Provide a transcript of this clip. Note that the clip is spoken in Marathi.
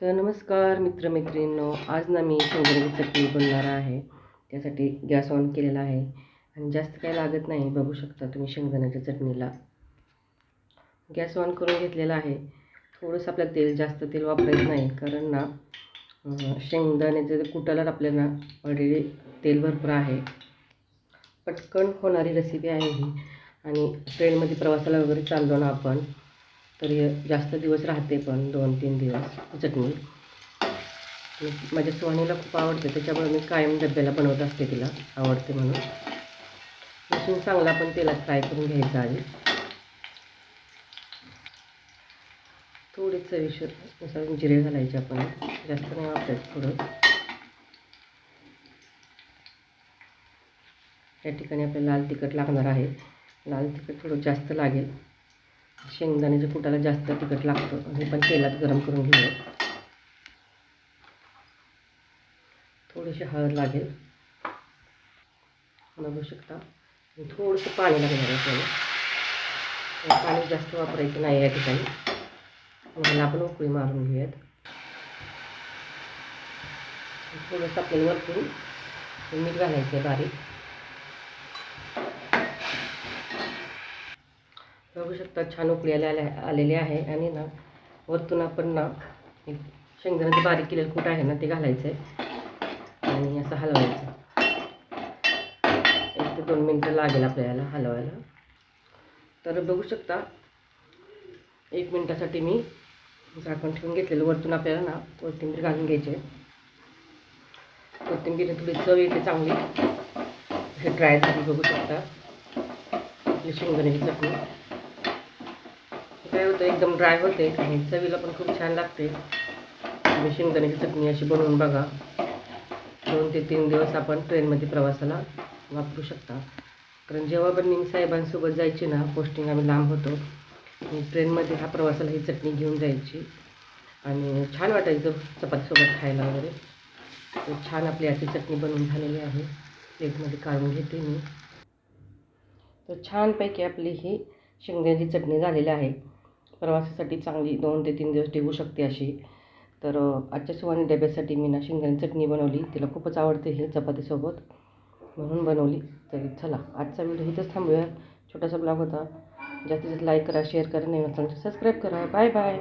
तर नमस्कार मित्रमैत्रिणींनो आज ना मी शेंगदाण्याची चटणी बनणार आहे. त्यासाठी गॅस ऑन केलेला आहे. आणि जास्त काही लागत नाही बघू शकता तुम्ही शेंगदाण्याच्या चटणीला. गॅस ऑन करून घेतलेला आहे. थोडंसं आपल्याला तेल जास्त तेल वापरायचं नाही. कारण ना अं, शेंगदाण्याच्या कुटाला आपल्याला ऑलरेडी तेल भरपूर आहे. पटकन होणारी रेसिपी आहे ही. आणि ट्रेनमध्ये प्रवासाला वगैरे चाललो ना आपण तर जास्त दिवस राहते पण दोन तीन दिवस चटणी. माझ्या सुहाणीला खूप आवडते त्याच्यामुळे मी कायम डब्याला बनवत असते तिला आवडते म्हणून. लसूण चांगला पण तेलात फ्राय करून घ्यायचा आधी. थोडी चवीशीर जिरे घालायचे आपण जास्त नाही वापरायचं थोडं. या ठिकाणी आपल्याला लाल तिखट लागणार आहे. लाल तिखट थोडं जास्त लागेल. शेंगदाण्याच्या फुटाला जास्त तिखट लागतं. आणि पण तेलात गरम करून घेऊया. थोडीशी हळद लागेल. बघू शकता. थोडंसं पाणी लागणार आहे आपल्याला. पाणी जास्त वापरायचं नाही या ठिकाणी. ह्याला आपण उकळी मारून घेऊयात. थोडंसं आपल्याला वरतून मीठ घालायचं आहे बारीक. बघू शकता छान उकळी आल्या आलेले आहे. आणि ना वरतून आपण ना शेंगदाण्याचं बारीक केलेलं कूट आहे ना ते घालायचं आहे आणि असं हलवायचं. एक ते दोन मिनटं लागेल आपल्याला हलवायला. तर बघू शकता एक मिनटासाठी मी झाकण ठेवून घेतलेलं. वरतून आपल्याला ना कोथिंबीर घालून घ्यायची आहे. कोथिंबीर थोडी चव येते चांगली. हे ट्राय झाली बघू शकता. आपली शेंगदाण्याची चटणी. काय होतं एकदम ड्राय होते. आणि चवीला पण खूप छान लागते. तुम्ही शेंगदाण्याची चटणी अशी बनवून बघा. दोन ते तीन दिवस आपण ट्रेनमध्ये प्रवासाला वापरू शकता. कारण जेव्हा पण मी साहेबांसोबत जायची ना पोस्टिंग आम्ही लांब होतो मी ट्रेनमध्ये हा प्रवासाला ही चटणी घेऊन जायची. आणि छान वाटायचं चपातीसोबत खायला वगैरे. तर छान आपली अशी चटणी बनवून झालेली आहे. प्लेटमध्ये काढून घेते मी. तर छानपैकी आपली ही शेंगदाण्याची चटणी झालेली आहे. प्रवासासाठी चांगली दोन ते तीन दिवस टिकू शकते अशी. तर आजच्या सुवानी डब्यासाठी मी ना शेंगदाण्याची चटणी बनवली. तिला खूपच आवडते हे चपातीसोबत. म्हणून बनवली. तर चला आजचा व्हिडिओ इथंच थांबूया. छोटासा ब्लॉग होता. जास्तीत जास्त लाईक करा शेअर करा नाही सबस्क्राईब करा. Bye bye.